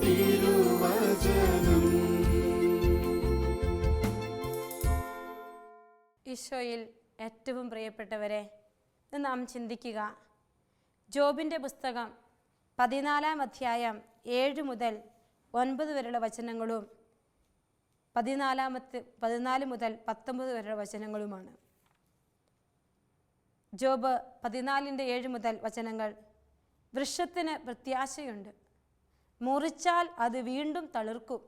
തിരുവചനം. ഈശോയിൽ ഏറ്റവും പ്രിയപ്പെട്ടവരെ ഇന്ന് നാം ചിന്തിക്കുക ജോബിന്റെ പുസ്തകം പതിനാലാം അധ്യായം ഏഴ് മുതൽ ഒൻപത് വരെയുള്ള വചനങ്ങളും പതിനാലാമത്തെ പതിനാല് മുതൽ പത്തൊമ്പത് വരെയുള്ള വചനങ്ങളുമാണ്. ജോബ് പതിനാലിന്റെ ഏഴ് മുതൽ വചനങ്ങൾ വൃക്ഷത്തിന് പ്രത്യാശയുണ്ട്. മുറിച്ചാൽ അത് വീണ്ടും തളിർക്കും.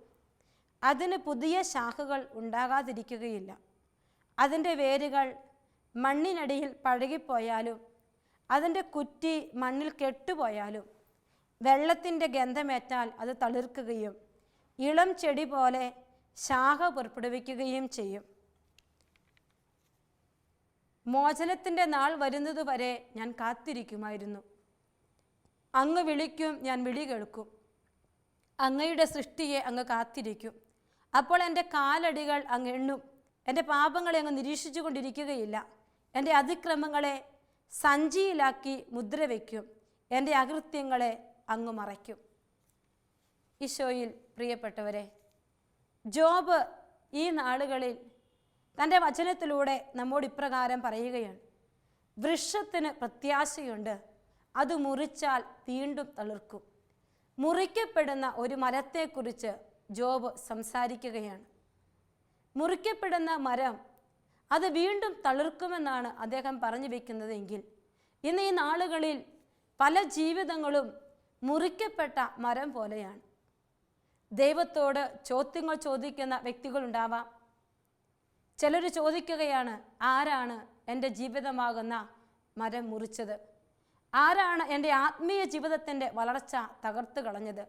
അതിന് പുതിയ ശാഖകൾ ഉണ്ടാകാതിരിക്കുകയില്ല. അതിന്റെ വേരുകൾ മണ്ണിനടിയിൽ പഴകിപ്പോയാലും അതിന്റെ കുറ്റി മണ്ണിൽ കെട്ടുപോയാലും വെള്ളത്തിന്റെ ഗന്ധമേറ്റാൽ അത് തളിർക്കുകയും ഇളം ചെടി പോലെ ശാഖ പുറപ്പെടുവിക്കുകയും ചെയ്യും. മോചനത്തിന്റെ നാൾ വരുന്നതുവരെ ഞാൻ കാത്തിരിക്കുമായിരുന്നു. അങ്ങ് വിളിക്കും ഞാൻ വിളി കേൾക്കും. അങ്ങയുടെ സൃഷ്ടിയെ അങ്ങ് കാത്തിരിക്കും. അപ്പോൾ എന്റെ കാലടികൾ അങ്ങ് എണ്ണും. എന്റെ പാപങ്ങളെ അങ്ങ് നിരീക്ഷിച്ചു കൊണ്ടിരിക്കുകയില്ല എന്റെ അതിക്രമങ്ങളെ സഞ്ചിയിലാക്കി മുദ്ര വയ്ക്കും എന്റെ അകൃത്യങ്ങളെ അങ്ങ് മറയ്ക്കും. ഈശോയിൽ പ്രിയപ്പെട്ടവരെ ജോബ് ഈ നാളുകളിൽ തന്റെ വചനത്തിലൂടെ നമ്മോട് ഇപ്രകാരം പറയുകയാണ്. വൃക്ഷത്തിന് പ്രത്യാശയുണ്ട്. അത് മുറിച്ചാൽ വീണ്ടും തളിർക്കും. മുറിക്കപ്പെടുന്ന ഒരു മരത്തെക്കുറിച്ച് ജോബ് സംസാരിക്കുകയാണ്. മുറിക്കപ്പെടുന്ന മരം അത് വീണ്ടും തളിർക്കുമെന്നാണ് അദ്ദേഹം പറഞ്ഞു വെക്കുന്നതെങ്കിൽ ഇന്ന് ഈ നാളുകളിൽ പല ജീവിതങ്ങളും മുറിക്കപ്പെട്ട മരം പോലെയാണ്. ദൈവത്തോട് ചോദ്യങ്ങൾ ചോദിക്കുന്ന വ്യക്തികളുണ്ടാവാം. ചിലർ ചോദിക്കുകയാണ് ആരാണ് എന്റെ ജീവിതമാകുന്ന മരം മുറിച്ചത്? ആരാണ് എന്റെ ആത്മീയ ജീവിതത്തിന്റെ വളർച്ച തകർത്ത് കളഞ്ഞത്?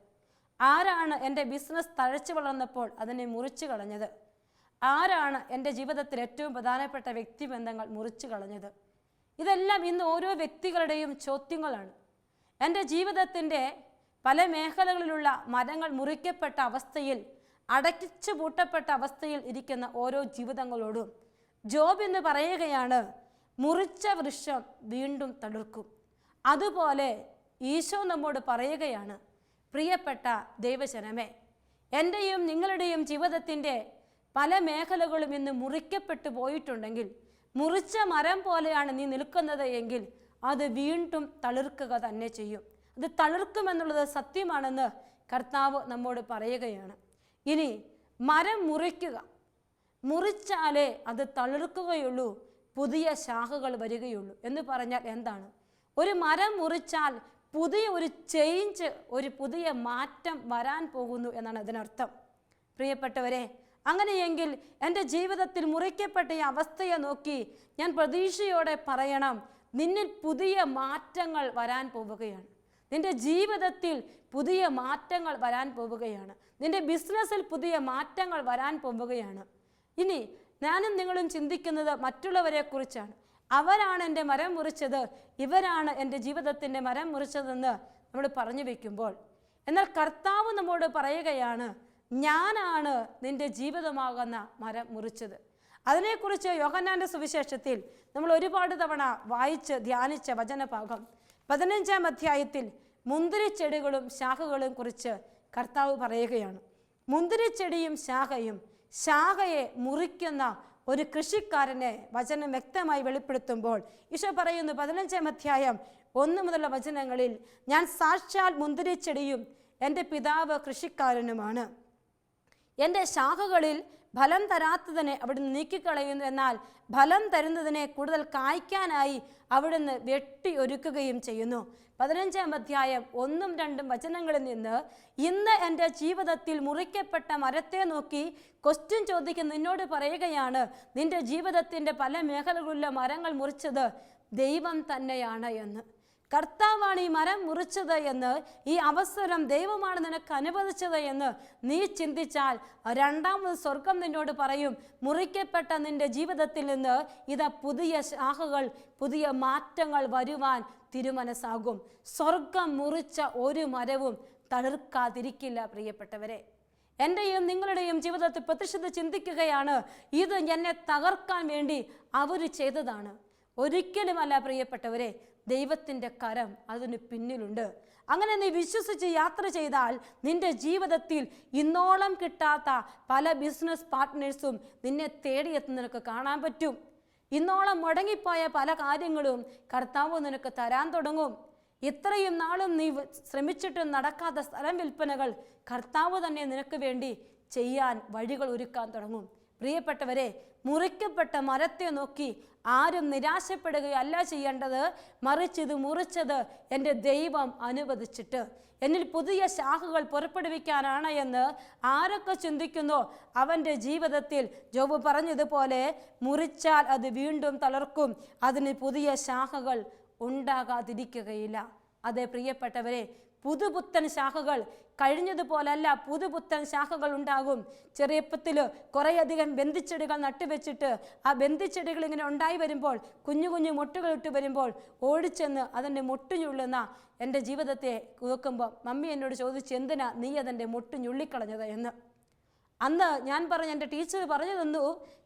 ആരാണ് എന്റെ ബിസിനസ് തഴച്ചു വളർന്നപ്പോൾ അതിനെ മുറിച്ചു കളഞ്ഞത്? ആരാണ് എന്റെ ജീവിതത്തിൽ ഏറ്റവും പ്രധാനപ്പെട്ട വ്യക്തിബന്ധങ്ങൾ മുറിച്ചു കളഞ്ഞത്? ഇതെല്ലാം ഇന്ന് ഓരോ വ്യക്തികളുടെയും ചോദ്യങ്ങളാണ്. എന്റെ ജീവിതത്തിന്റെ പല മേഖലകളിലുള്ള മരങ്ങൾ മുറിക്കപ്പെട്ട അവസ്ഥയിൽ അടക്കിച്ചു പൂട്ടപ്പെട്ട അവസ്ഥയിൽ ഇരിക്കുന്ന ഓരോ ജീവിതങ്ങളോടും ജോബ് എന്ന് പറയുകയാണ് മുറിച്ച വൃക്ഷം വീണ്ടും തളിർക്കും. അതുപോലെ ഈശോ നമ്മോട് പറയുകയാണ് പ്രിയപ്പെട്ട ദൈവജനമേ എന്റെയും നിങ്ങളുടെയും ജീവിതത്തിന്റെ പല മേഖലകളും ഇന്ന് മുറിക്കപ്പെട്ടു പോയിട്ടുണ്ടെങ്കിൽ മുറിച്ച മരം പോലെയാണ് നീ നിൽക്കുന്നത് എങ്കിൽ അത് വീണ്ടും തളിർക്കുക തന്നെ ചെയ്യും. അത് തളിർക്കുമെന്നുള്ളത് സത്യമാണെന്ന് കർത്താവ് നമ്മോട് പറയുകയാണ്. ഇനി മരം മുറിക്കുക. മുറിച്ചാലേ അത് തളിർക്കുകയുള്ളൂ പുതിയ ശാഖകൾ വരികയുള്ളൂ. എന്ന് പറഞ്ഞാൽ എന്താണ്? ഒരു മരം മുറിച്ചാൽ പുതിയ ഒരു ചേഞ്ച് ഒരു പുതിയ മാറ്റം വരാൻ പോകുന്നു എന്നാണ് അതിനർത്ഥം. പ്രിയപ്പെട്ടവരെ അങ്ങനെയെങ്കിൽ എന്റെ ജീവിതത്തിൽ മുറിക്കപ്പെട്ട ഈ അവസ്ഥയെ നോക്കി ഞാൻ പ്രതീക്ഷയോടെ പറയണം നിന്നിൽ പുതിയ മാറ്റങ്ങൾ വരാൻ പോവുകയാണ്. നിന്റെ ജീവിതത്തിൽ പുതിയ മാറ്റങ്ങൾ വരാൻ പോവുകയാണ്. നിന്റെ ബിസിനസ്സിൽ പുതിയ മാറ്റങ്ങൾ വരാൻ പോവുകയാണ്. ഇനി ഞാനും നിങ്ങളും ചിന്തിക്കുന്നത് മറ്റുള്ളവരെ കുറിച്ചാണ്. അവരാണ് എന്റെ മരം മുറിച്ചത്. ഇവരാണ് എന്റെ ജീവിതത്തിന്റെ മരം മുറിച്ചതെന്ന് നമ്മൾ പറഞ്ഞു വെക്കുമ്പോൾ. എന്നാൽ കർത്താവ് നമ്മോട് പറയുകയാണ് ഞാനാണ് നിന്റെ ജീവിതമാകുന്ന മരം മുറിച്ചത്. അതിനെക്കുറിച്ച് യോഹന്നാന്റെ സുവിശേഷത്തിൽ നമ്മൾ ഒരുപാട് തവണ വായിച്ച് ധ്യാനിച്ച വചനഭാഗം. പതിനഞ്ചാം അധ്യായത്തിൽ മുന്തിരിച്ചെടികളും ശാഖകളും കുറിച്ച് കർത്താവ് പറയുകയാണ്. മുന്തിരിച്ചെടിയും ശാഖയും ശാഖയെ മുറിക്കുന്ന ഒരു കൃഷിക്കാരനെ വചനം വ്യക്തമായി വെളിപ്പെടുത്തുമ്പോൾ ഈശോ പറയുന്നു പതിനഞ്ചാം അധ്യായം ഒന്ന് മുതലുള്ള വചനങ്ങളിൽ ഞാൻ സാക്ഷാൽ മുന്തിരിച്ചെടിയും എന്റെ പിതാവ് കൃഷിക്കാരനുമാണ്. എന്റെ ശാഖകളിൽ ഫലം തരാത്തതിനെ അവിടുന്ന് നീക്കിക്കളയുന്നു എന്നാൽ ഫലം തരുന്നതിനെ കൂടുതൽ കായ്ക്കാനായി അവിടുന്ന് വെട്ടി ഒരുക്കുകയും ചെയ്യുന്നു. പതിനഞ്ചാം അധ്യായം ഒന്നും രണ്ടും വചനങ്ങളിൽ നിന്ന് ഇന്ന് എന്റെ ജീവിതത്തിൽ മുറിക്കപ്പെട്ട മരത്തെ നോക്കി ക്വസ്റ്റ്യൻ ചോദിക്കുന്ന നിന്നോട് പറയുകയാണ് നിന്റെ ജീവിതത്തിന്റെ പല മേഖലകളിലെ മരങ്ങൾ മുറിച്ചത് ദൈവം തന്നെയാണ് എന്ന്. കർത്താവാണ് ഈ മരം മുറിച്ചത് എന്ന് ഈ അവസരം ദൈവമാണ് നിനക്ക് അനുവദിച്ചത് എന്ന് നീ ചിന്തിച്ചാൽ രണ്ടാമത് സ്വർഗം നിന്നോട് പറയും മുറിക്കപ്പെട്ട നിന്റെ ജീവിതത്തിൽ നിന്ന് ഇത് പുതിയ ശാഖകൾ പുതിയ മാറ്റങ്ങൾ വരുവാൻ തിരുമനസ്സാകും. സ്വർഗം മുറിച്ച ഒരു മരവും തളിർക്കാതിരിക്കില്ല പ്രിയപ്പെട്ടവരെ. എന്റെയും നിങ്ങളുടെയും ജീവിതത്തിൽ പ്രതിഷ്ഠിത ചിന്തിക്കുകയാണ് ഇത് എന്നെ തകർക്കാൻ വേണ്ടി അവർ ചെയ്തതാണ്. ഒരിക്കലുമല്ല പ്രിയപ്പെട്ടവരെ ദൈവത്തിന്റെ കരം അതിന് പിന്നിലുണ്ട്. അങ്ങനെ നീ വിശ്വസിച്ച് യാത്ര ചെയ്താൽ നിന്റെ ജീവിതത്തിൽ ഇന്നോളം കിട്ടാത്ത പല ബിസിനസ് പാർട്ട്നേഴ്സും നിന്നെ തേടിയെത്തുന്ന നിനക്ക് കാണാൻ പറ്റും. ഇന്നോളം മുടങ്ങിപ്പോയ പല കാര്യങ്ങളും കർത്താവ് നിനക്ക് തരാൻ തുടങ്ങും. ഇത്രയും നാളും നീ ശ്രമിച്ചിട്ടും നടക്കാത്ത സ്ഥലം വിൽപ്പനകൾ കർത്താവ് തന്നെ നിനക്ക് വേണ്ടി ചെയ്യാൻ വഴികൾ ഒരുക്കാൻ തുടങ്ങും. പ്രിയപ്പെട്ടവരെ മുറിക്കപ്പെട്ട മരത്തെ നോക്കി ആരും നിരാശപ്പെടുകയല്ല ചെയ്യേണ്ടത്. മറിച്ച് ഇത് മുറിച്ചത് എന്റെ ദൈവം അനുവദിച്ചിട്ട്. എന്നിൽ പുതിയ ശാഖകൾ പുറപ്പെടുവിക്കാനാണ് എന്ന് ആരൊക്കെ ചിന്തിക്കുന്നോ? അവന്റെ ജീവിതത്തിൽ ജോബ് പറഞ്ഞതുപോലെ മുറിച്ചാൽ അത് വീണ്ടും തളർക്കും. അതിന് പുതിയ ശാഖകൾ ഉണ്ടാകാതിരിക്കുകയില്ല. അതെ പ്രിയപ്പെട്ടവരെ പുതുപുത്തൻ ശാഖകൾ. കഴിഞ്ഞതുപോലല്ല പുതുപുത്തൻ ശാഖകൾ ഉണ്ടാകും. ചെറിയപ്പത്തിൽ കുറേയധികം ബന്ധിച്ചെടികൾ നട്ടുവെച്ചിട്ട് ആ ബന്ധിച്ചെടികൾ ഇങ്ങനെ ഉണ്ടായി വരുമ്പോൾ കുഞ്ഞു കുഞ്ഞു മുട്ടുകൾ ഇട്ട് വരുമ്പോൾ ഓടിച്ചെന്ന് അതിന്റെ മുട്ടുഞ്ഞുള്ളുന്ന എന്റെ ജീവിതത്തെ നോക്കുമ്പോൾ മമ്മി എന്നോട് ചോദിച്ചു എന്തിനാ നീ അതിന്റെ മുട്ടുഞ്ഞുള്ളിക്കളഞ്ഞത് എന്ന്. അന്ന് ഞാൻ പറഞ്ഞ എന്റെ ടീച്ചർ പറഞ്ഞു തന്നു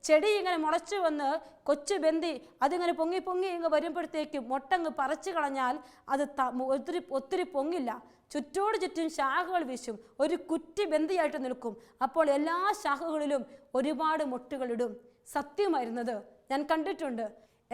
ചെടി ഇങ്ങനെ മുളച്ചു വന്ന് കൊച്ചു ബന്തി അതിങ്ങനെ പൊങ്ങി പൊങ്ങി ഇങ്ങ് വരുമ്പോഴത്തേക്കും മുട്ടങ്ങ് പറിച്ചു കളഞ്ഞാൽ അത് ഒത്തിരി ഒത്തിരി പൊങ്ങില്ല. ചുറ്റോട് ചുറ്റും ശാഖകൾ വീശും. ഒരു കുറ്റി ബന്ധിയായിട്ട് നിൽക്കും. അപ്പോൾ എല്ലാ ശാഖകളിലും ഒരുപാട് മുട്ടുകളിടും സത്യമായിരുന്നത്. ഞാൻ കണ്ടിട്ടുണ്ട്.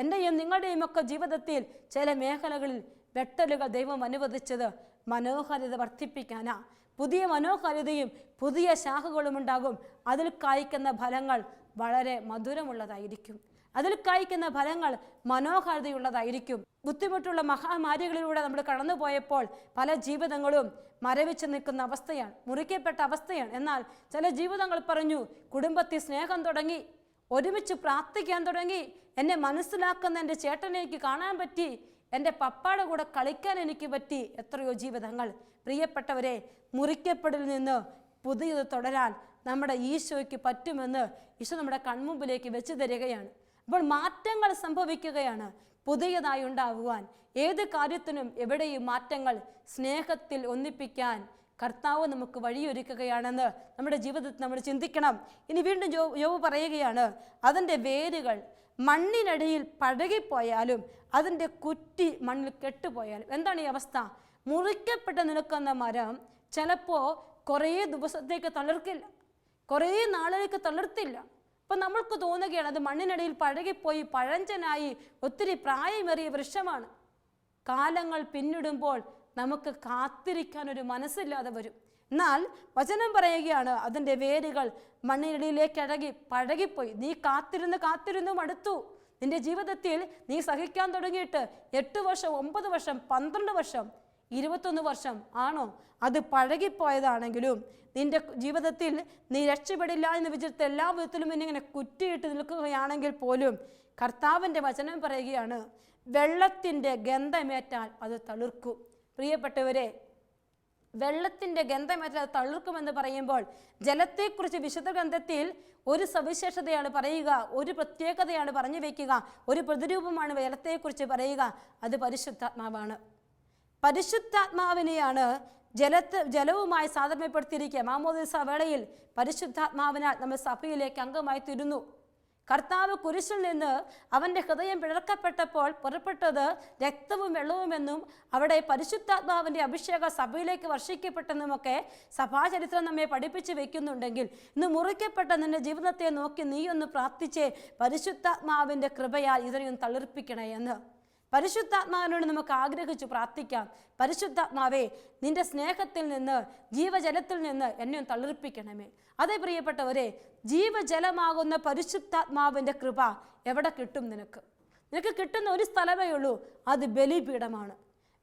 എന്റെയും നിങ്ങളുടെയും ഒക്കെ ജീവിതത്തിൽ ചില മേഖലകളിൽ വെട്ടലുകൾ ദൈവം അനുവദിച്ചത് മനോഹാരിത വർദ്ധിപ്പിക്കാനാ. പുതിയ മനോഹാരിതയും പുതിയ ശാഖകളും ഉണ്ടാകും അതിൽ കായ്ക്കുന്ന ഫലങ്ങൾ വളരെ മധുരമുള്ളതായിരിക്കും. അതിൽ കായ്ക്കുന്ന ഫലങ്ങൾ മനോഹാരിതയുള്ളതായിരിക്കും. ബുദ്ധിമുട്ടുള്ള മഹാമാരികളിലൂടെ നമ്മൾ കടന്നുപോയപ്പോൾ പല ജീവിതങ്ങളും മരവിച്ച് നിൽക്കുന്ന അവസ്ഥയാണ് മുറിക്കപ്പെട്ട അവസ്ഥയാണ്. എന്നാൽ ചില ജീവിതങ്ങൾ പറഞ്ഞു കുടുംബത്തിൽ സ്നേഹം തുടങ്ങി ഒരുമിച്ച് പ്രാർത്ഥിക്കാൻ തുടങ്ങി എന്നെ മനസ്സിലാക്കുന്ന എന്റെ ചേട്ടനെ എനിക്ക് കാണാൻ പറ്റി എന്റെ പപ്പയുടെ കൂടെ കളിക്കാൻ എനിക്ക് പറ്റി എത്രയോ ജീവിതങ്ങൾ. പ്രിയപ്പെട്ടവരെ മുറിക്കപ്പെടിൽ നിന്ന് പുതിയത് തുടരാൻ നമ്മുടെ ഈശോയ്ക്ക് പറ്റുമെന്ന് ഈശോ നമ്മുടെ കൺമുമ്പിലേക്ക് വെച്ച് തരികയാണ്. അപ്പോൾ മാറ്റങ്ങൾ സംഭവിക്കുകയാണ് പുതിയതായി ഉണ്ടാകുവാൻ ഏത് കാര്യത്തിനും എവിടെയും മാറ്റങ്ങൾ സ്നേഹത്തിൽ ഒന്നിപ്പിക്കാൻ കർത്താവ് നമുക്ക് വഴിയൊരുക്കുകയാണെന്ന് നമ്മുടെ ജീവിതത്തിൽ നമ്മൾ ചിന്തിക്കണം. ഇനി വീണ്ടും ജോ യോവ് പറയുകയാണ് അതിന്റെ വേരുകൾ മണ്ണിനടിയിൽ പഴകിപ്പോയാലും അതിന്റെ കുറ്റി മണ്ണിൽ കെട്ടുപോയാൽ എന്താണ് ഈ അവസ്ഥ? മുറിക്കപ്പെട്ട് നിൽക്കുന്ന മരം ചിലപ്പോൾ കുറേ ദിവസത്തേക്ക് തളിർക്കില്ല. കുറേ നാളിലേക്ക് തളിർത്തില്ല. അപ്പം നമ്മൾക്ക് തോന്നുകയാണ് അത് മണ്ണിനിടയിൽ പഴകിപ്പോയി പഴഞ്ചനായി ഒത്തിരി പ്രായമേറിയ വൃക്ഷമാണ്. കാലങ്ങൾ പിന്നിടുമ്പോൾ നമുക്ക് കാത്തിരിക്കാൻ ഒരു മനസ്സില്ലാതെ വരും. എന്നാൽ വചനം പറയുകയാണ് അതിന്റെ വേരുകൾ മണ്ണിനടിയിലേക്ക് അഴകി പഴകിപ്പോയി. നീ കാത്തിരുന്ന് കാത്തിരുന്ന് മടുത്തു നിന്റെ ജീവിതത്തിൽ നീ സഹിക്കാൻ തുടങ്ങിയിട്ട് എട്ട് വർഷം ഒമ്പത് വർഷം പന്ത്രണ്ട് വർഷം ഇരുപത്തൊന്ന് വർഷം ആണോ? അത് പഴകിപ്പോയതാണെങ്കിലും നിന്റെ ജീവിതത്തിൽ നീ രക്ഷപ്പെടില്ല എന്ന് വിചാരിച്ച എല്ലാ വിധത്തിലും എന്നിങ്ങനെ കുറ്റിയിട്ട് നിൽക്കുകയാണെങ്കിൽ പോലും കർത്താവിന്റെ വചനം പറയുകയാണ് വെള്ളത്തിന്റെ ഗന്ധമേറ്റാൽ അത് തളിർക്കും. പ്രിയപ്പെട്ടവരെ വെള്ളത്തിന്റെ ഗന്ധം അത് തളിർക്കുമെന്ന് പറയുമ്പോൾ ജലത്തെക്കുറിച്ച് വിശുദ്ധ ഗ്രന്ഥത്തിൽ ഒരു സവിശേഷതയാണ് പറയുക ഒരു പ്രത്യേകതയാണ് പറഞ്ഞു വയ്ക്കുക ഒരു പ്രതിരൂപമാണ് ജലത്തെക്കുറിച്ച് പറയുക. അത് പരിശുദ്ധാത്മാവാണ്. പരിശുദ്ധാത്മാവിനെയാണ് ജലത്ത് ജലവുമായി സാധാരണപ്പെടുത്തിയിരിക്കുക. മാമോദിസ വേളയിൽ പരിശുദ്ധാത്മാവിനാൽ നമ്മൾ സഭയിലേക്ക് അംഗമായി തീരുന്നു. കർത്താവ് കുരിശിൽ നിന്ന് അവന്റെ ഹൃദയം പിളർക്കപ്പെട്ടപ്പോൾ പുറപ്പെട്ടത് രക്തവും വെള്ളവുമെന്നും അവിടെ പരിശുദ്ധാത്മാവിന്റെ അഭിഷേകം സഭയിലേക്ക് വർഷിക്കപ്പെട്ടെന്നുമൊക്കെ സഭാചരിത്രം നമ്മെ പഠിപ്പിച്ചു വെക്കുന്നുണ്ടെങ്കിൽ ഇന്ന് മുറിക്കപ്പെട്ട നിന്റെ ജീവിതത്തെ നോക്കി നീയൊന്ന് പ്രാർത്ഥിച്ച് പരിശുദ്ധാത്മാവിന്റെ കൃപയാൽ ഇതിനെയും തളിർപ്പിക്കണേ എന്ന്. പരിശുദ്ധാത്മാവിനോട് നമുക്ക് ആഗ്രഹിച്ചു പ്രാർത്ഥിക്കാം. പരിശുദ്ധാത്മാവേ നിന്റെ സ്നേഹത്തിൽ നിന്ന് ജീവജലത്തിൽ നിന്ന് എന്നെ തളിർപ്പിക്കണമേ. അതേ പ്രിയപ്പെട്ടവരെ ജീവജലമാകുന്ന പരിശുദ്ധാത്മാവിന്റെ കൃപ എവിടെ കിട്ടും നിനക്ക്? നിനക്ക് കിട്ടുന്ന ഒരു സ്ഥലമേ ഉള്ളൂ അത് ബലിപീഠമാണ്.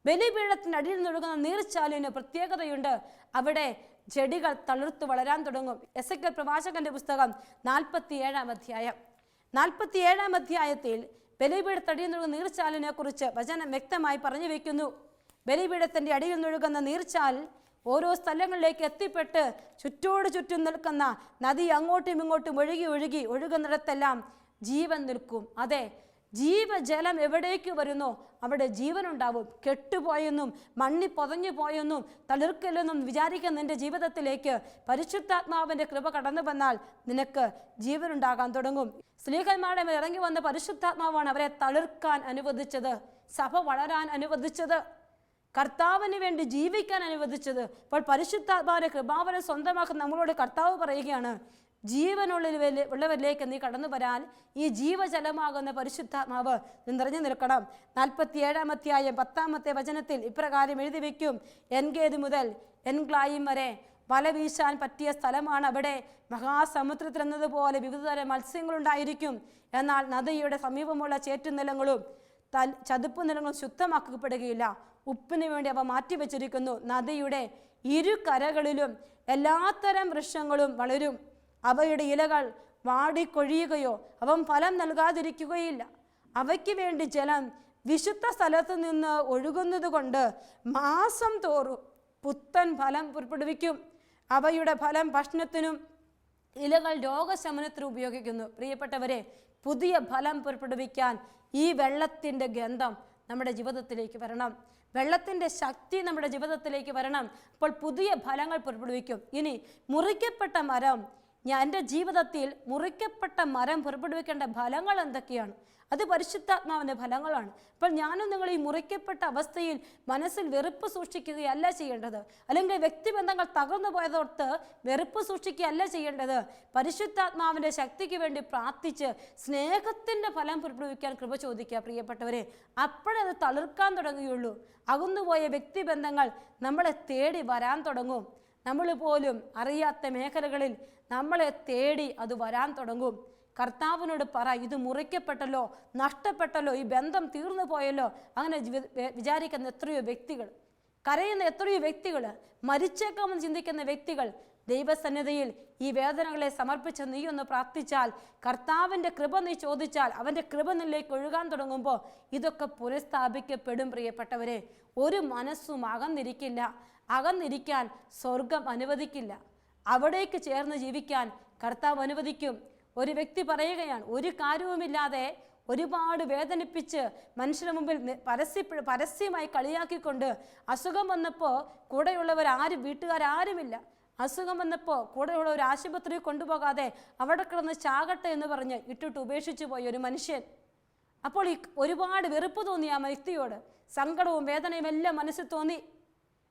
ബലിപീഠത്തിന്റെ അടിയിൽ നിന്നൊഴുകുന്ന നീർച്ചാലിന് പ്രത്യേകതയുണ്ട്. അവിടെ ചെടികൾ തളിർത്ത് വളരാൻ തുടങ്ങും. എസ് എ പ്രവാചകന്റെ പുസ്തകം നാൽപ്പത്തി ഏഴാം അധ്യായം. നാൽപ്പത്തി ഏഴാം അധ്യായത്തിൽ ബലിപീഠത്തടിയിൽ നിന്നൊഴുകുന്ന നീർച്ചാലിനെ കുറിച്ച് വചനം വ്യക്തമായി പറഞ്ഞു വയ്ക്കുന്നു ബലിപീഠത്തിന്റെ അടിയിൽ നിന്നൊഴുകുന്ന നീർച്ചാൽ ഓരോ സ്ഥലങ്ങളിലേക്ക് എത്തിപ്പെട്ട് ചുറ്റോട് ചുറ്റും നിൽക്കുന്ന നദി അങ്ങോട്ടും ഇങ്ങോട്ടും ഒഴുകി ഒഴുകി ഒഴുകുന്നിടത്തെല്ലാം ജീവൻ നിൽക്കും. അതെ ജീവജലം എവിടേക്ക് വരുന്നോ അവിടെ ജീവനുണ്ടാവും. കെട്ടുപോയെന്നും മണ്ണി പൊതഞ്ഞു പോയെന്നും തളിർക്കലെന്നും വിചാരിക്കുന്ന നിന്റെ ജീവിതത്തിലേക്ക് പരിശുദ്ധാത്മാവിന്റെ കൃപ കടന്നു വന്നാൽ നിനക്ക് ജീവനുണ്ടാകാൻ തുടങ്ങും. സ്ത്രീകന്മാരുടെ മേൽ ഇറങ്ങി വന്ന പരിശുദ്ധാത്മാവാണ് അവരെ തളിർക്കാൻ അനുവദിച്ചത് സഭ വളരാൻ അനുവദിച്ചത് കർത്താവിന് വേണ്ടി ജീവിക്കാൻ അനുവദിച്ചത്. അപ്പോൾ പരിശുദ്ധാത്മാവിന്റെ കൃപാവനം സ്വന്തമാക്കുന്ന നമ്മളോട് കർത്താവ് പറയുകയാണ് ജീവനുള്ളിൽ ഉള്ളവരിലേക്ക് നീ കടന്നു വരാൻ ഈ ജീവജലമാകുന്ന പരിശുദ്ധാത്മാവ് നിറഞ്ഞു നിൽക്കണം. നാൽപ്പത്തി ഏഴാമത്തെയായ പത്താമത്തെ വചനത്തിൽ ഇപ്രകാരം എഴുതി വയ്ക്കും. എൻഗേത് മുതൽ എൻഗ്ലായും വരെ വല വീശാൻ പറ്റിയ സ്ഥലമാണ് അവിടെ. മഹാസമുദ്രത്തിൽ എന്നതുപോലെ വിവിധതരം മത്സ്യങ്ങളുണ്ടായിരിക്കും. എന്നാൽ നദിയുടെ സമീപമുള്ള ചേറ്റുനിലങ്ങളും തൽ ചതുപ്പ് നിലങ്ങളും ശുദ്ധമാക്കപ്പെടുകയില്ല. ഉപ്പിന് വേണ്ടി അവ മാറ്റിവെച്ചിരിക്കുന്നു. നദിയുടെ ഇരു കരകളിലും എല്ലാത്തരം വൃക്ഷങ്ങളും വളരും. അവയുടെ ഇലകൾ വാടിക്കൊഴിയുകയോ അവൻ ഫലം നൽകാതിരിക്കുകയില്ല. അവയ്ക്ക് വേണ്ടി ജലം വിശുദ്ധ സ്ഥലത്ത് നിന്ന് ഒഴുകുന്നത് കൊണ്ട് മാസം തോറും പുത്തൻ ഫലം പുറപ്പെടുവിക്കും. അവയുടെ ഫലം ഭക്ഷണത്തിനും ഇലകൾ രോഗശമനത്തിന് ഉപയോഗിക്കുന്നു. പ്രിയപ്പെട്ടവരെ പുതിയ ഫലം പുറപ്പെടുവിക്കാൻ ഈ വെള്ളത്തിന്റെ ഗന്ധം നമ്മുടെ ജീവിതത്തിലേക്ക് വരണം. വെള്ളത്തിന്റെ ശക്തി നമ്മുടെ ജീവിതത്തിലേക്ക് വരണം. അപ്പോൾ പുതിയ ഫലങ്ങൾ പുറപ്പെടുവിക്കും. ഇനി മുറിക്കപ്പെട്ട മരം ഞാൻ എന്റെ ജീവിതത്തിൽ മുറിക്കപ്പെട്ട മരം പുറപ്പെടുവിക്കേണ്ട ഫലങ്ങൾ എന്തൊക്കെയാണ്? അത് പരിശുദ്ധാത്മാവിന്റെ ഫലങ്ങളാണ്. അപ്പോൾ ഞാനും നിങ്ങൾ ഈ മുറിക്കപ്പെട്ട അവസ്ഥയിൽ മനസ്സിൽ വെറുപ്പ് സൂക്ഷിക്കുകയല്ല ചെയ്യേണ്ടത്. അല്ലെങ്കിൽ വ്യക്തിബന്ധങ്ങൾ തകർന്നു പോയതോർത്ത് വെറുപ്പ് സൂക്ഷിക്കുകയല്ല ചെയ്യേണ്ടത്. പരിശുദ്ധാത്മാവിന്റെ ശക്തിക്ക് വേണ്ടി പ്രാർത്ഥിച്ച് സ്നേഹത്തിന്റെ ഫലം പുറപ്പെടുവിക്കാൻ കൃപ ചോദിക്കുക പ്രിയപ്പെട്ടവരെ. അപ്പോഴേ അത് തളിർക്കാൻ തുടങ്ങുകയുള്ളൂ. അകന്നുപോയ വ്യക്തിബന്ധങ്ങൾ നമ്മളെ തേടി വരാൻ തുടങ്ങും. നമ്മൾ പോലും അറിയാത്ത മേഖലകളിൽ നമ്മളെ തേടി അത് വരാൻ തുടങ്ങും. കർത്താവിനോട് പറ ഇത് മുറിക്കപ്പെട്ടല്ലോ നഷ്ടപ്പെട്ടല്ലോ ഈ ബന്ധം തീർന്നു പോയല്ലോ. അങ്ങനെ വിചാരിക്കുന്ന എത്രയോ വ്യക്തികൾ കരയുന്ന എത്രയോ വ്യക്തികൾ മരിച്ചേക്കാമെന്ന് ചിന്തിക്കുന്ന വ്യക്തികൾ ദൈവസന്നിധിയിൽ ഈ വേദനകളെ സമർപ്പിച്ച് നീ ഒന്ന് പ്രാർത്ഥിച്ചാൽ കർത്താവിന്റെ കൃപ നീ ചോദിച്ചാൽ അവന്റെ കൃപ നിലേക്ക് ഒഴുകാൻ തുടങ്ങുമ്പോൾ ഇതൊക്കെ പുനഃസ്ഥാപിക്കപ്പെടും പ്രിയപ്പെട്ടവരെ. ഒരു മനസ്സും അകന്നിരിക്കില്ല. അകന്നിരിക്കാൻ സ്വർഗം അനുവദിക്കില്ല. അവിടേക്ക് ചേർന്ന് ജീവിക്കാൻ കർത്താവ് അനുവദിക്കും. ഒരു വ്യക്തി പറയുകയാണ് ഒരു കാര്യവുമില്ലാതെ ഒരുപാട് വേദനിപ്പിച്ച് മനുഷ്യരുടെ മുമ്പിൽ പരസ്യ പരസ്യമായി കളിയാക്കിക്കൊണ്ട് അസുഖം വന്നപ്പോൾ കൂടെയുള്ളവർ ആരും വീട്ടുകാരാരുമില്ല അസുഖം വന്നപ്പോൾ കൂടെയുള്ള ഒരു ആശുപത്രിയിൽ കൊണ്ടുപോകാതെ അവിടെ കിടന്ന് ചാകട്ടെ എന്ന് പറഞ്ഞ് ഇട്ടിട്ട് ഉപേക്ഷിച്ചു പോയ ഒരു മനുഷ്യൻ. അപ്പോൾ ഈ ഒരുപാട് വെറുപ്പ് തോന്നി ആ വ്യക്തിയോട് സങ്കടവും വേദനയും എല്ലാം മനസ്സിൽ തോന്നി.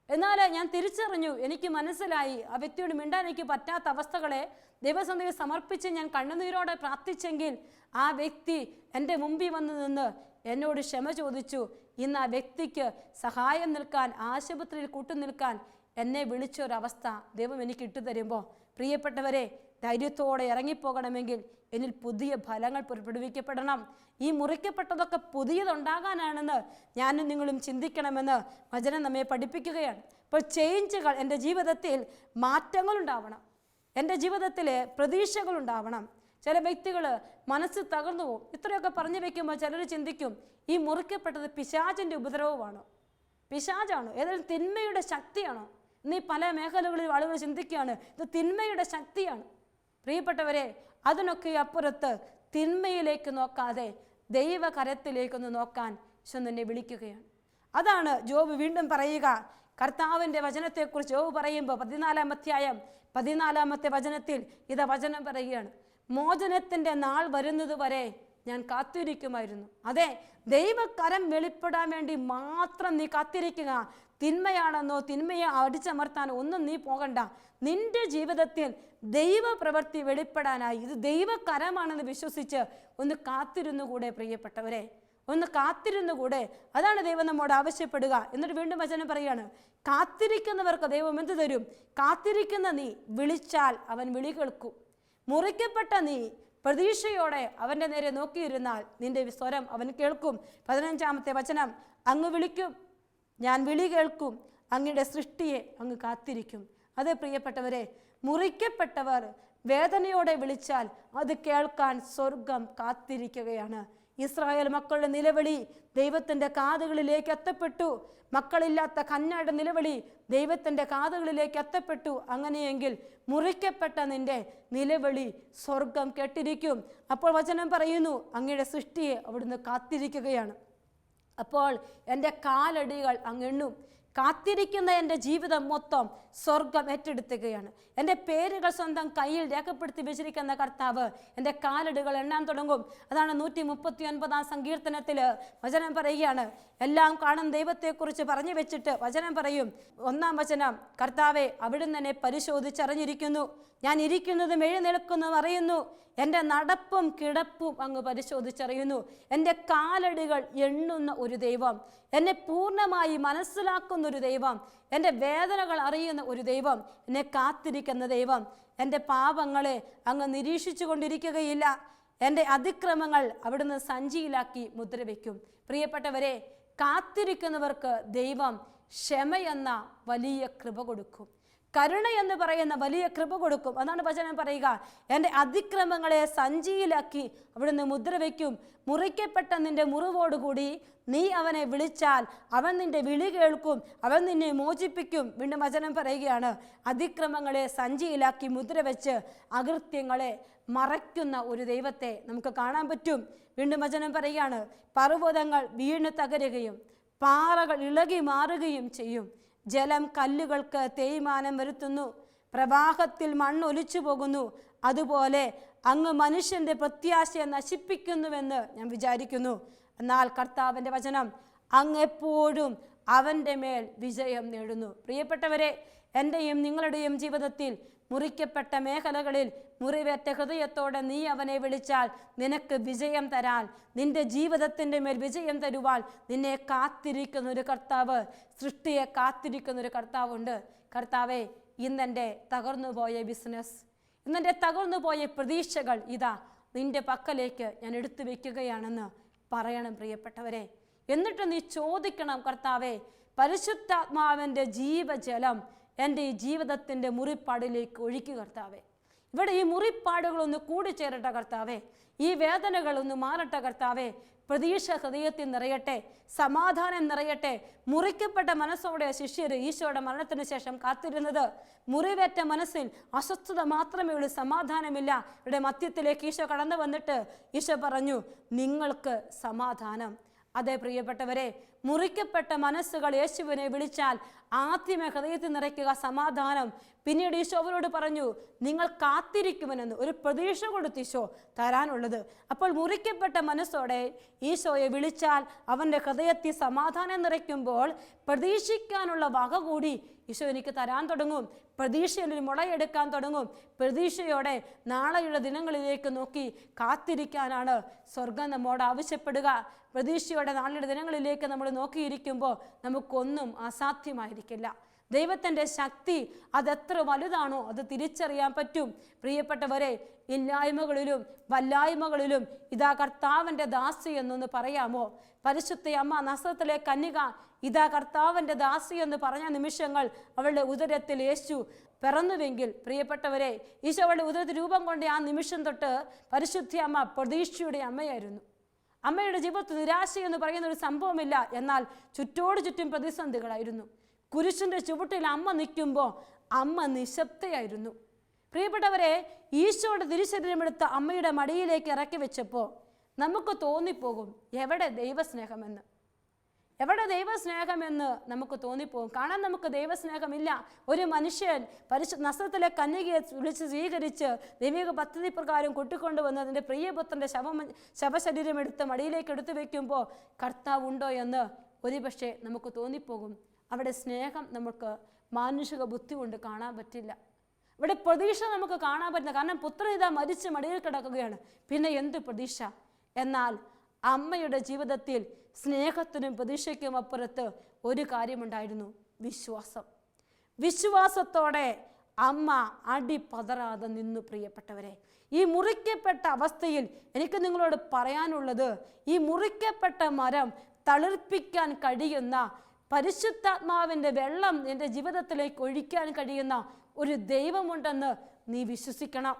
എന്നാൽ ഞാൻ തിരിച്ചറിഞ്ഞു. എനിക്ക് മനസ്സിലായി. ആ വ്യക്തിയോട് മിണ്ടാൻ എനിക്ക് പറ്റാത്ത അവസ്ഥകളെ ദൈവസന്ധിയിൽ സമർപ്പിച്ച് ഞാൻ കണ്ണുനീരോടെ പ്രാർത്ഥിച്ചെങ്കിൽ ആ വ്യക്തി എന്റെ മുമ്പിൽ വന്ന് നിന്ന് എന്നോട് ക്ഷമ ചോദിച്ചു. ഇന്ന് ആ വ്യക്തിക്ക് സഹായം നിൽക്കാൻ ആശുപത്രിയിൽ കൂട്ടുനിൽക്കാൻ എന്നെ വിളിച്ചൊരവസ്ഥ ദൈവം എനിക്ക് ഇട്ടു തരുമ്പോൾ പ്രിയപ്പെട്ടവരെ ധൈര്യത്തോടെ ഇറങ്ങിപ്പോകണമെങ്കിൽ എന്നിൽ പുതിയ ഫലങ്ങൾ പുറപ്പെടുവിക്കപ്പെടണം. ഈ മുറിക്കപ്പെട്ടതൊക്കെ പുതിയതുണ്ടാകാനാണെന്ന് ഞാനും നിങ്ങളും ചിന്തിക്കണമെന്ന് വചനം നമ്മെ പഠിപ്പിക്കുകയാണ്. ഇപ്പോൾ ചേഞ്ചുകൾ എന്റെ ജീവിതത്തിൽ മാറ്റങ്ങൾ ഉണ്ടാവണം എന്റെ ജീവിതത്തിൽ പ്രതീക്ഷകൾ ഉണ്ടാവണം ചില വ്യക്തികൾ മനസ്സ് തകർന്നു പോകും. ഇത്രയൊക്കെ പറഞ്ഞു വെക്കുമ്പോൾ ചിലർ ചിന്തിക്കും ഈ മുറിക്കപ്പെട്ടത് പിശാചിന്റെ ഉപദ്രവമാണോ. പിശാചാണോ. ഏതെങ്കിലും തിന്മയുടെ ശക്തിയാണോ? ഇന്ന് ഈ പല മേഖലകളിലും ആളുകൾ ചിന്തിക്കുകയാണ് ഇത് തിന്മയുടെ ശക്തിയാണ്. പ്രിയപ്പെട്ടവരെ അതിനൊക്കെ അപ്പുറത്ത് തിന്മയിലേക്ക് നോക്കാതെ ദൈവകരത്തിലേക്കൊന്ന് നോക്കാൻ ഈശോ വിളിക്കുകയാണ്. അതാണ് ജോബ് വീണ്ടും പറയുക. കർത്താവിന്റെ വചനത്തെക്കുറിച്ച് ജോബ് പറയുമ്പോൾ പതിനാലാം അധ്യായം പതിനാലാമത്തെ വചനത്തിൽ ഇതാ വചനം പറയുകയാണ്. മോചനത്തിന്റെ നാൾ വരുന്നത് വരെ ഞാൻ കാത്തിരിക്കുമായിരുന്നു. അതെ ദൈവകരം വെളിപ്പെടാൻ വേണ്ടി മാത്രം നീ കാത്തിരിക്കുക. തിന്മയാണെന്നോ തിന്മയെ അടിച്ചമർത്താനോ ഒന്നും നീ പോകണ്ട. നിന്റെ ജീവിതത്തിൽ ദൈവപ്രവൃത്തി വെളിപ്പെടാനായി ഇത് ദൈവകരമാണെന്ന് വിശ്വസിച്ച് ഒന്ന് കാത്തിരുന്നു കൂടെ പ്രിയപ്പെട്ടവരെ. ഒന്ന് കാത്തിരുന്നു കൂടെ അതാണ് ദൈവം നമ്മോട് ആവശ്യപ്പെടുക. എന്നിട്ട് വീണ്ടും വചനം പറയാണ് കാത്തിരിക്കുന്നവർക്ക് ദൈവം എന്ത് തരും? കാത്തിരിക്കുന്ന നീ വിളിച്ചാൽ അവൻ വിളി കേൾക്കും. മുറിക്കപ്പെട്ട നീ പ്രതീക്ഷയോടെ അവന്റെ നേരെ നോക്കിയിരുന്നാൽ നിന്റെ സ്വരം അവൻ കേൾക്കും. പതിനഞ്ചാമത്തെ വചനം അങ്ങ് വിളിക്കും. ഞാൻ വിളി കേൾക്കും അങ്ങയുടെ സൃഷ്ടിയെ അങ്ങ് കാത്തിരിക്കും. അതെ പ്രിയപ്പെട്ടവരെ മുറിക്കപ്പെട്ടവർ വേദനയോടെ വിളിച്ചാൽ അത് കേൾക്കാൻ സ്വർഗം കാത്തിരിക്കുകയാണ്. ഇസ്രായേൽ മക്കളുടെ നിലവിളി ദൈവത്തിന്റെ കാതുകളിലേക്ക് എത്തപ്പെട്ടു. മക്കളില്ലാത്ത കന്നയുടെ നിലവിളി ദൈവത്തിന്റെ കാതുകളിലേക്ക് എത്തപ്പെട്ടു. അങ്ങനെയെങ്കിൽ മുറിക്കപ്പെട്ട നിന്റെ നിലവിളി സ്വർഗം കേട്ടിരിക്കും. അപ്പോൾ വചനം പറയുന്നു അങ്ങയുടെ സൃഷ്ടിയെ അവിടുന്ന് കാത്തിരിക്കുകയാണ്. അപ്പോൾ എന്റെ കാലടികൾ അങ്ങെണ്ണും കാത്തിരിക്കുന്ന എന്റെ ജീവിതം മൊത്തം സ്വർഗം ഏറ്റെടുത്തുകയാണ്. എന്റെ പേരുകൾ സ്വന്തം കയ്യിൽ രേഖപ്പെടുത്തി വെച്ചിരിക്കുന്ന കർത്താവ് എന്റെ കാലടികൾ എണ്ണാൻ തുടങ്ങും. അതാണ് നൂറ്റി മുപ്പത്തി ഒൻപതാം സങ്കീർത്തനത്തിൽ വചനം പറയുകയാണ്. എല്ലാം കാണും ദൈവത്തെക്കുറിച്ച് പറഞ്ഞു വെച്ചിട്ട് വചനം പറയും. ഒന്നാം വചനം കർത്താവെ അവിടുന്ന് എന്നെ പരിശോധിച്ചറിഞ്ഞിരിക്കുന്നു. ഞാൻ ഇരിക്കുന്നതും എഴുന്നേൽക്കുന്നതും അറിയുന്നു. എന്റെ നടപ്പും കിടപ്പും അങ്ങ് പരിശോധിച്ചറിയുന്നു. എന്റെ കാലടികൾ എണ്ണുന്ന ഒരു ദൈവം. എന്നെ പൂർണമായി മനസ്സിലാക്കുന്ന ഒരു ദൈവം. എന്റെ വേദനകൾ അറിയുന്ന ഒരു ദൈവം. എന്നെ കാത്തിരിക്കുന്ന ദൈവം. എന്റെ പാപങ്ങളെ അങ്ങ് നിരീക്ഷിച്ചു കൊണ്ടിരിക്കുകയില്ല എന്റെ അതിക്രമങ്ങൾ അവിടുന്ന് സഞ്ചിയിലാക്കി മുദ്രവെക്കും. പ്രിയപ്പെട്ടവരെ കാത്തിരിക്കുന്നവർക്ക് ദൈവം ക്ഷമയെന്ന വലിയ കൃപ കൊടുക്കും. കരുണ എന്ന് പറയുന്ന വലിയ കൃപ കൊടുക്കും. അതാണ് വചനം പറയുക. എന്റെ അതിക്രമങ്ങളെ സഞ്ചിയിലാക്കി അവിടുന്ന് മുദ്ര വയ്ക്കും. മുറിക്കപ്പെട്ട നിന്റെ മുറിവോടുകൂടി നീ അവനെ വിളിച്ചാൽ അവൻ നിന്റെ വിളി കേൾക്കും. അവൻ നിന്നെ മോചിപ്പിക്കും. വീണ്ടും വചനം പറയുകയാണ്. അതിക്രമങ്ങളെ സഞ്ചിയിലാക്കി മുദ്ര വെച്ച് അകൃത്യങ്ങളെ മറയ്ക്കുന്ന ഒരു ദൈവത്തെ നമുക്ക് കാണാൻ പറ്റും. വീണ്ടും വചനം പറയുകയാണ്. പർവതങ്ങൾ വീണ് തകരുകയും പാറകൾ ഇളകി മാറുകയും ചെയ്യും. ജലം കല്ലുകൾക്ക് തേയ്മാനം വരുത്തുന്നു. പ്രവാഹത്തിൽ മണ്ണ് ഒലിച്ചു പോകുന്നു. അതുപോലെ അങ്ങ് മനുഷ്യന്റെ പ്രത്യാശയെ നശിപ്പിക്കുന്നുവെന്ന് ഞാൻ വിചാരിക്കുന്നു. എന്നാൽ കർത്താവിന്റെ വചനം അങ്ങ് എപ്പോഴും അവന്റെ മേൽ വിജയം നേടുന്നു. പ്രിയപ്പെട്ടവരെ എന്റെയും നിങ്ങളുടെയും ജീവിതത്തിൽ മുറിക്കപ്പെട്ട മേഖലകളിൽ മുറിവേറ്റ ഹൃദയത്തോടെ നീ അവനെ വിളിച്ചാൽ നിനക്ക് വിജയം തരാൻ നിന്റെ ജീവിതത്തിന്റെ മേൽ വിജയം തരുവാൻ നിന്നെ കാത്തിരിക്കുന്ന ഒരു കർത്താവ് സൃഷ്ടിയെ കാത്തിരിക്കുന്ന ഒരു കർത്താവുണ്ട്. കർത്താവെ ഇന്നെന്റെ തകർന്നുപോയ ബിസിനസ് ഇന്നെന്റെ തകർന്നുപോയ പ്രതീക്ഷകൾ ഇതാ. നിന്റെ പക്കലേക്ക് ഞാൻ എടുത്തു വെക്കുകയാണെന്ന് പറയണം പ്രിയപ്പെട്ടവരെ. എന്നിട്ട് നീ ചോദിക്കണം കർത്താവെ പരിശുദ്ധാത്മാവിന്റെ ജീവജലം എന്റെ ഈ ജീവിതത്തിന്റെ മുറിപ്പാടിലേക്ക് ഒഴുക്കി കർത്താവേ. ഇവിടെ ഈ മുറിപ്പാടുകളൊന്ന് കൂടിച്ചേരട്ടെ കർത്താവേ. ഈ വേദനകളൊന്ന് മാറട്ടെ കർത്താവേ. പ്രതീക്ഷ ഹൃദയത്തിൽ നിറയട്ടെ സമാധാനം നിറയട്ടെ. മുറിക്കപ്പെട്ട മനസ്സോടെ ശിഷ്യർ ഈശോയുടെ മരണത്തിന് ശേഷം കാത്തിരുന്നത് മുറിവേറ്റ മനസ്സിൽ അസ്വസ്ഥത മാത്രമേ ഉള്ളൂ സമാധാനമില്ല. ഇവിടെ മധ്യത്തിലേക്ക് ഈശോ കടന്നു വന്നിട്ട് ഈശോ പറഞ്ഞു നിങ്ങൾക്ക് സമാധാനം. അതെ പ്രിയപ്പെട്ടവരെ മുറിക്കപ്പെട്ട മനസ്സുകൾ യേശുവിനെ വിളിച്ചാൽ ആദ്യമേ ഹൃദയത്തിൽ നിറയ്ക്കുക സമാധാനം. പിന്നീട് ഈശോ അവരോട് പറഞ്ഞു നിങ്ങൾ കാത്തിരിക്കുമെന്ന് ഒരു പ്രതീക്ഷ കൊടുത്ത് ഈശോ തരാനുള്ളത്. അപ്പോൾ മുറിക്കപ്പെട്ട മനസ്സോടെ ഈശോയെ വിളിച്ചാൽ അവന്റെ ഹൃദയത്തിൽ സമാധാനം നിറയ്ക്കുമ്പോൾ പ്രതീക്ഷിക്കാനുള്ള വക കൂടി ഈശോ എനിക്ക് തരാൻ തുടങ്ങും. പ്രതീക്ഷയിൽ ഒരു മുളയെടുക്കാൻ തുടങ്ങും. പ്രതീക്ഷയോടെ നാളെയുള്ള ദിനങ്ങളിലേക്ക് നോക്കി കാത്തിരിക്കാനാണ് സ്വർഗം നമ്മോട് ആവശ്യപ്പെടുക. പ്രതീക്ഷയോടെ നാളെയുടെ ദിനങ്ങളിലേക്ക് നമ്മൾ നോക്കിയിരിക്കുമ്പോൾ നമുക്കൊന്നും അസാധ്യമായിരിക്കില്ല. ദൈവത്തിന്റെ ശക്തി അതെത്ര വലുതാണോ അത് തിരിച്ചറിയാൻ പറ്റും. പ്രിയപ്പെട്ടവരെ ഇല്ലായ്മകളിലും വല്ലായ്മകളിലും ഇതാ കർത്താവിന്റെ ദാസി എന്നൊന്ന് പറയാമോ? പരിശുദ്ധ അമ്മ നസത്തിലെ കന്യക ഇതാ കർത്താവിന്റെ ദാസി എന്ന് പറഞ്ഞ നിമിഷങ്ങൾ അവളുടെ ഉദരത്തിൽ യേശു പിറന്നുവെങ്കിൽ പ്രിയപ്പെട്ടവരെ ഈശോ അവളുടെ ഉദരത്തിൽ രൂപം കൊണ്ട് ആ നിമിഷം തൊട്ട് പരിശുദ്ധ അമ്മ പ്രതീക്ഷയുടെ അമ്മയായിരുന്നു. അമ്മയുടെ ജീവിതത്തിൽ നിരാശ എന്ന് പറയുന്ന ഒരു സംഭവമില്ല. എന്നാൽ ചുറ്റോട് ചുറ്റും പ്രതിസന്ധികളായിരുന്നു. കുരിശിന്റെ ചുവട്ടിൽ അമ്മ നിൽക്കുമ്പോൾ അമ്മ നിശബ്ദയായിരുന്നു. പ്രിയപ്പെട്ടവരെ ഈശോയുടെ തിരിശരീരമെടുത്ത് അമ്മയുടെ മടിയിലേക്ക് ഇറക്കി വെച്ചപ്പോൾ നമുക്ക് തോന്നിപ്പോകും എവിടെ ദൈവസ്നേഹമെന്ന്. എവിടെ ദൈവസ്നേഹമെന്ന് നമുക്ക് തോന്നിപ്പോകും കാണാൻ നമുക്ക് ദൈവസ്നേഹമില്ല. ഒരു മനുഷ്യൻ പരിശു നസ്രത്തിലെ കന്യകയെ വിളിച്ച് സ്വീകരിച്ച് ദൈവിക പദ്ധതി പ്രകാരം കൊട്ടിക്കൊണ്ടുവന്ന് അതിന്റെ പ്രിയപുത്രന്റെ ശവം ശവശരീരം എടുത്ത് മടിയിലേക്ക് എടുത്തു വയ്ക്കുമ്പോൾ കർത്താവ് ഉണ്ടോ എന്ന് ഒരുപക്ഷെ നമുക്ക് തോന്നിപ്പോകും. അവിടെ സ്നേഹം നമുക്ക് മാനുഷിക ബുദ്ധി കൊണ്ട് കാണാൻ പറ്റില്ല. ഇവിടെ പ്രതീക്ഷ നമുക്ക് കാണാൻ പറ്റില്ല. കാരണം പുത്രൻ ഇതാ മരിച്ച് മടിയിൽ കിടക്കുകയാണ്. പിന്നെ എന്ത് പ്രതീക്ഷ? എന്നാൽ അമ്മയുടെ ജീവിതത്തിൽ സ്നേഹത്തിനും പ്രതീക്ഷയ്ക്കും അപ്പുറത്ത് ഒരു കാര്യമുണ്ടായിരുന്നു വിശ്വാസം. വിശ്വാസത്തോടെ അമ്മ അടിപതറാതെ നിന്നു പ്രിയപ്പെട്ടവരെ. ഈ മുറിക്കപ്പെട്ട അവസ്ഥയിൽ എനിക്ക് നിങ്ങളോട് പറയാനുള്ളത് ഈ മുറിക്കപ്പെട്ട മരം തളിർപ്പിക്കാൻ കഴിയുന്ന പരിശുദ്ധാത്മാവിന്റെ വെള്ളം എന്റെ ജീവിതത്തിലേക്ക് ഒഴിക്കാൻ കഴിയുന്ന ഒരു ദൈവമുണ്ടെന്ന് നീ വിശ്വസിക്കണം.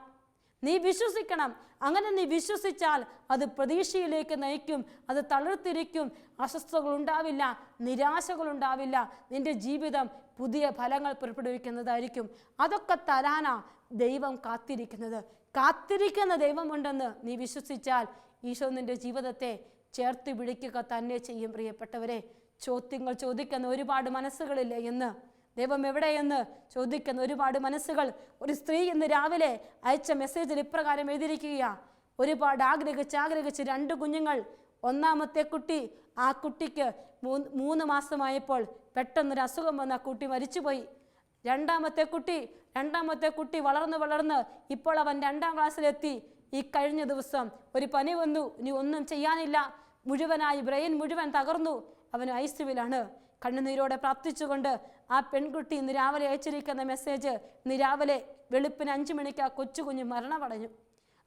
നീ വിശ്വസിക്കണം. അങ്ങനെ നീ വിശ്വസിച്ചാൽ അത് പ്രതീക്ഷയിലേക്ക് നയിക്കും. അത് തളർത്തിരിക്കും. അസ്വസ്ഥതകൾ ഉണ്ടാവില്ല. നിരാശകൾ ഉണ്ടാവില്ല നിന്റെ ജീവിതം പുതിയ ഫലങ്ങൾ പുറപ്പെടുവിക്കുന്നതായിരിക്കും. അതൊക്കെ തരാനാ ദൈവം കാത്തിരിക്കുന്നത്. കാത്തിരിക്കുന്ന ദൈവമുണ്ടെന്ന് നീ വിശ്വസിച്ചാൽ ഈശോ നിന്റെ ജീവിതത്തെ ചേർത്ത് പിടിക്കുക തന്നെ ചെയ്യും പ്രിയപ്പെട്ടവരെ. ചോദ്യങ്ങൾ ചോദിക്കുന്ന ഒരുപാട് മനസ്സുകളില്ലേ എന്ന് ദൈവം എവിടെയെന്ന് ചോദിക്കുന്ന ഒരുപാട് മനസ്സുകൾ ഒരു സ്ത്രീ ഇന്ന് രാവിലെ അയച്ച മെസ്സേജിൽ ഇപ്രകാരം എഴുതിയിരിക്കുകയാണ് ഒരുപാട് ആഗ്രഹിച്ച് ആഗ്രഹിച്ച് രണ്ട് കുഞ്ഞുങ്ങൾ ഒന്നാമത്തെ കുട്ടി ആ കുട്ടിക്ക് മൂന്ന് മാസമായപ്പോൾ പെട്ടെന്നൊരു അസുഖം വന്ന് ആ കുട്ടി മരിച്ചുപോയി. രണ്ടാമത്തെ കുട്ടി രണ്ടാമത്തെ കുട്ടി വളർന്ന് വളർന്ന് ഇപ്പോൾ അവൻ രണ്ടാം ക്ലാസ്സിലെത്തി. ഈ കഴിഞ്ഞ ദിവസം ഒരു പനി വന്നു ഇനി ഒന്നും ചെയ്യാനില്ല. മുഴുവനായി ബ്രെയിൻ മുഴുവൻ തകർന്നു. അവൻ ഐ സിയുവിലാണ് കണ്ണുനീരോടെ പ്രാർത്ഥിച്ചുകൊണ്ട് ആ പെൺകുട്ടി ഇന്ന് രാവിലെ അയച്ചിരിക്കുന്ന മെസ്സേജ് ഇന്ന് രാവിലെ വെളുപ്പിന് അഞ്ചു മണിക്ക് ആ കൊച്ചു കുഞ്ഞ് മരണമടഞ്ഞു.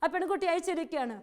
ആ പെൺകുട്ടി അയച്ചിരിക്കുകയാണ്.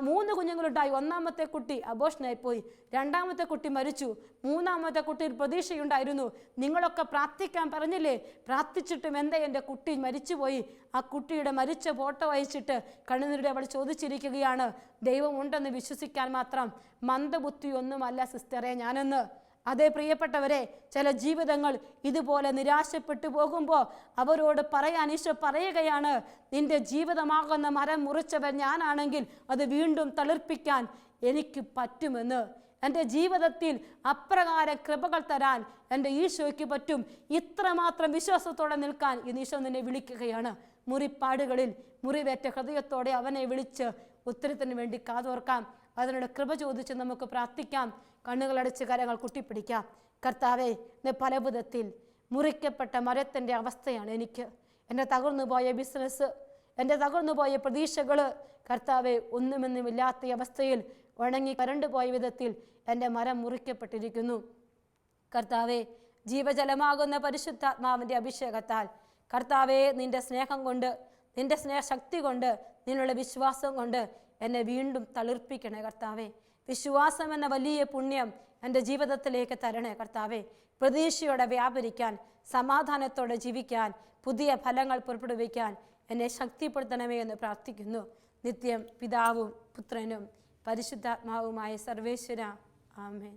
മൂന്ന് കുഞ്ഞുങ്ങളുണ്ടായി. ഒന്നാമത്തെ കുട്ടി അബോഷനായി പോയി. രണ്ടാമത്തെ കുട്ടി മരിച്ചു. മൂന്നാമത്തെ കുട്ടിയിൽ പ്രതീക്ഷയുണ്ടായിരുന്നു. നിങ്ങളൊക്കെ പ്രാർത്ഥിക്കാൻ പറഞ്ഞില്ലേ? പ്രാർത്ഥിച്ചിട്ടും എന്താ എന്റെ കുട്ടി മരിച്ചുപോയി? ആ കുട്ടിയുടെ മരിച്ച ഫോട്ടോ അയച്ചിട്ട് കണ്ണുനീരുടെ അവൾ ചോദിച്ചിരിക്കുകയാണ്. ദൈവമുണ്ടെന്ന് വിശ്വസിക്കാൻ മാത്രം മന്ദബുദ്ധിയൊന്നുമല്ല സിസ്റ്ററെ ഞാനെന്ന്. അതേ പ്രിയപ്പെട്ടവരെ ചില ജീവിതങ്ങൾ ഇതുപോലെ നിരാശപ്പെട്ടു പോകുമ്പോൾ അവരോട് പറയാൻ ഈശോ പറയുകയാണ് നിന്റെ ജീവിതമാകുന്ന മരം മുറിച്ചവൻ ഞാനാണെങ്കിൽ അത് വീണ്ടും തളിർപ്പിക്കാൻ എനിക്ക് പറ്റുമെന്ന്. എന്റെ ജീവിതത്തിൽ അപ്രകാരം കൃപകൾ തരാൻ എന്റെ ഈശോയ്ക്ക് പറ്റും. ഇത്രമാത്രം വിശ്വാസത്തോടെ നിൽക്കാൻ ഇന്ന് ഈശോ നിന്നെ വിളിക്കുകയാണ്. മുറിപ്പാടുകളിൽ മുറിവേറ്റ ഹൃദയത്തോടെ അവനെ വിളിച്ച് ഉത്തരത്തിന് വേണ്ടി കാതോർക്കാം. അതിനുള്ള കൃപ ചോദിച്ച് നമുക്ക് പ്രാർത്ഥിക്കാം. കണ്ണുകളടച്ച് കരങ്ങൾ കുട്ടിപ്പിടിക്കാം. കർത്താവെ പല വിധത്തിൽ മുറിക്കപ്പെട്ട മരത്തിന്റെ അവസ്ഥയാണ് എനിക്ക്. എന്റെ തകർന്നുപോയ ബിസിനസ് എന്റെ തകർന്നുപോയ പ്രതീക്ഷകൾ കർത്താവെ ഒന്നുമെന്നുമില്ലാത്ത അവസ്ഥയിൽ ഉണങ്ങി കരണ്ടു പോയ വിധത്തിൽ എന്റെ മരം മുറിക്കപ്പെട്ടിരിക്കുന്നു. കർത്താവെ ജീവജലമാകുന്ന പരിശുദ്ധാത്മാവിന്റെ അഭിഷേകത്താൽ കർത്താവെ നിന്റെ സ്നേഹം കൊണ്ട് നിന്റെ സ്നേഹശക്തി കൊണ്ട് നിന്നുള്ള വിശ്വാസം കൊണ്ട് എന്നെ വീണ്ടും തളിർപ്പിക്കണേ കർത്താവെ. വിശ്വാസം എന്ന വലിയ പുണ്യം എന്റെ ജീവിതത്തിലേക്ക് തരണേ കർത്താവെ. പ്രതീക്ഷയോടെ വ്യാപരിക്കാൻ സമാധാനത്തോടെ ജീവിക്കാൻ പുതിയ ഫലങ്ങൾ പുറപ്പെടുവിക്കാൻ എന്നെ ശക്തിപ്പെടുത്തണമേ എന്ന് പ്രാർത്ഥിക്കുന്നു. നിത്യം പിതാവും പുത്രനും പരിശുദ്ധാത്മാവുമായ സർവേശ്വര. ആമേൻ.